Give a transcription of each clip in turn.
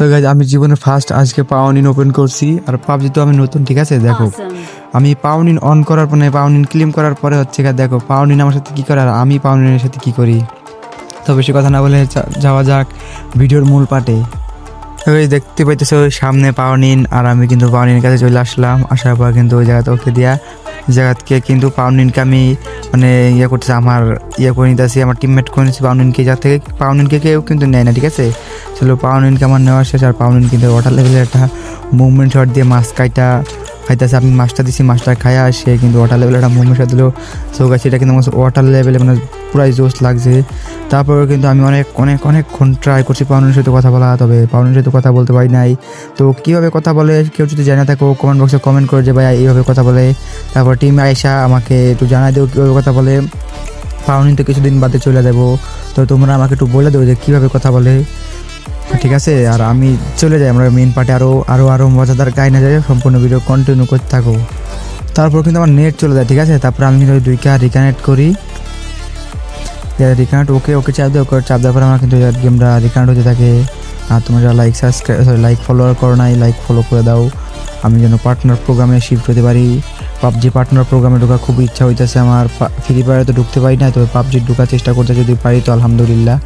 So guys আমি জীবনে first আজকে পাওনিন ওপেন করছি। আর পাবজি তো আমি নতুন ঠিক আছে? দেখো. আমি পাউনিন অন করার পরে পাউনিন ক্লিম করার পরে হচ্ছে গিয়ে দেখো পাউনিন আমার সাথে কী করে আর আমি পাউনিনের সাথে কী করি? তো বেশি কথা না বলে যাওয়া যাক ভিডিওর মূল পাটে। এই দেখতে পাইতেছো ওই সামনে পাউনিন আর আমি কিন্তু পাউনিনের কাছে চলে আসলাম। আসার পর কিন্তু ওই জায়গাতে ওকে দিয়া জায়গাতে কিন্তু পাউনিনকে আমি মানে ইয়ে করতেছি, আমার ইয়ে করে নিতেছি, আমার টিমমেট করে নিচ্ছি পাউনিনকে যার থেকে পাউনিনকে কেউ কিন্তু নেয় না, ঠিক আছে? চলো পাউনিনকে আমার নেওয়ার শেষ, আর পাউনিন কিন্তু ওয়াটার লেভেলের একটা মুভমেন্ট শট দিয়ে মাস্ক কাইটা খাইতেছে, আমি মাছটা দিছি, মাছটা খায়া সে কিন্তু ওয়াটার লেভেলে একটা শট দিল। সো গাছ এটা কিন্তু আমার ওয়াটার লেভেলে মানে পুরাই জোশ লাগছে। তারপরে কিন্তু আমি অনেক অনেক, অনেকক্ষণ ট্রাই করছি পাউনের সাথে কথা বলা, তবে পাউনের সাথে কথা বলতে পারি নাই। তো কীভাবে কথা বলে, কেউ যদি জানা থাকো কমেন্ট বক্সে কমেন্ট করে যে ভাই এইভাবে কথা বলে। তারপর টিম আয়সা আমাকে একটু জানাই দেবো কীভাবে কথা বলে। পাউনিন তো কিছুদিন বাদে চলে যাব। তো তোমরা আমাকে একটু বলে দেবো যে কীভাবে কথা বলে। ঠিক আছে, আর আমি চলে যাই, আমরা মেন পার্টে আরও আরও আরও মজাদার গাই না যায় সম্পূর্ণ ভিডিও কন্টিনিউ করতে থাকো তারপর কিন্তু আমার নেট চলে যায়, ঠিক আছে? তারপর আমি কিন্তু ওই দুইটা রিকানেক্ট করি। রিকানেক্ট ওকে ওকে চাপ দেয় ওকে চাপ দেওয়ার পর আমার কিন্তু গেমটা রিকানেক্ট হতে থাকে। আর তোমরা যারা like subscribe sorry like follower করো নাই লাইক ফলো করে দাও। আমি যেন পার্টনার প্রোগ্রামে শিফট হতে পারি। পাবজি পার্টনার প্রোগ্রামে ঢোকার খুব ইচ্ছা হইতেছে আমার। ফ্রি ফায়ারে তো ঢুকতে পারি না, তবে পাবজি ঢোকার চেষ্টা করতে যদি পারি, তো আলহামদুলিল্লাহ।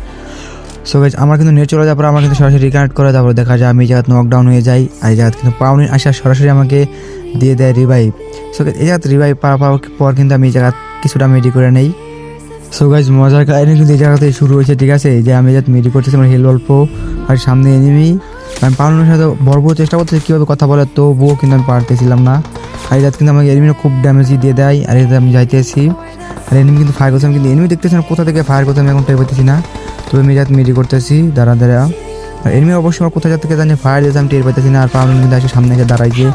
সো গাইজ আমার কিন্তু নেট চলে যাওয়ার পর আমার কিন্তু সরাসরি রিকানেক্ট করে তারপর দেখা যায় আমি এই জায়গায় নকডাউন হয়ে যাই আর এই জায়গায় কিন্তু পাউনি আসা সরাসরি আমাকে দিয়ে দেয় রিভাইভ সো এই জায়গাতে রিভাইভ পাওয়ার পাওয়ার পর কিন্তু আমি এই জায়গা কিছুটা মেডি করে নেই। সো গাইজ মজার কাহিনী কিন্তু এই জায়গাতে শুরু হয়েছে, ঠিক আছে? যে আমি যাতে মেডি করতেছি আমার হেল অল্প আর সামনে এনিমি আমি পাউনের সাথে বড় চেষ্টা করতেছি, কীভাবে কথা বলে তবুও কিন্তু আমি পারতেছিলাম না। আর এই জাত কিন্তু আমাকে এনিমিটা খুব ড্যামেজই দিয়ে দেয়, আর এতে আমি যাইতেছি। আর এনিমি কিন্তু ফায়ার করছে আমি কিন্তু এনিমি দেখতেছি কোথা থেকে ফায়ার করতে আমি এখন টের পাইতেছি না। তবে আমি যাতে মেডি করতেছি, দাঁড়া দাঁড়া। এনিমি অবশ্যই আমার কোথায় থেকে জানি ফায়ার দিয়েছে আমি টের পাইতেছি না, আর পাউনের কিন্তু আসে সামনে এসে দাঁড়াইছে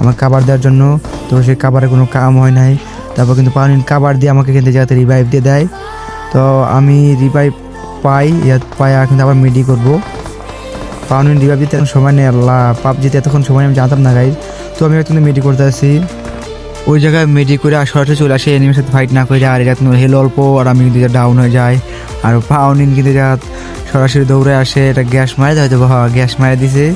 আমার কাবার দেওয়ার জন্য। তো সেই কাবারে কোনো কাম হয় নাই। তারপর কিন্তু পাউনিন কাবার দিয়ে আমাকে কিন্তু যাতে রিভাইভ দিয়ে দেয়। তো আমি রিভাইভ পাই ইয়াত পাই, আর কিন্তু আবার মিডি করব। পাউনিন রিভাইভ দিতে সময় নেই, আল্লাহ পাবজিতে এতক্ষণ সময় আমি জানতাম না গাইজ তো আমি কিন্তু মেডি করতে আসি। ওই জায়গায় মেডি করে আর সরাসরি চলে আসে, এনিমির সাথে ফাইট না করে আর এটা হেল অল্প, আর আমি কিন্তু ডাউন হয়ে যায় আর পাউনিন কিন্তু যা সরাসরি দৌড়ে আসে, এটা গ্যাস মারে হয়তো হ্যাঁ গ্যাস মারে দিছে।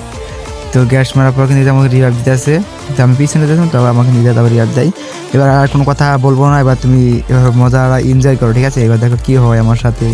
তো গ্যাস মারার পর কিন্তু আমাকে রিভাইভ দিতে আসে। তো আমি পিছনে যেতাম, তবে আমাকে নিজে তারপর রিভাইভ দেয়। এবার আর কোনো কথা বলব না, এবার তুমি এবার মজা এনজয় করো, ঠিক আছে? এবার দেখো কি হয় আমার সাথে।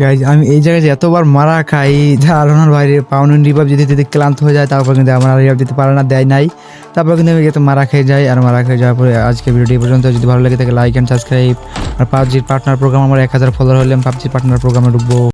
গাইজ আমি এই জায়গায় এতবার মারা খাই ধারণার বাইরে পাওনি রিভাব যদি যদি ক্লান্ত হয়ে যায়, তারপর কিন্তু আমার রিভাব দিতে পারে না, দেয় নাই। তারপর কিন্তু আমি এত মারা খেয়ে যাই, আর মারা খেয়ে যাওয়ার পরে আজকে ভিডিওটি পর্যন্ত। যদি ভালো লাগে থাকে লাইক অ্যান্ড সাবস্ক্রাইব আর পাবজির পার্টনার প্রোগ্রাম আমার এক হাজার ফলোয়ার হলে আমি পাবজির পার্টনার প্রোগ্রামে ঢুকবো।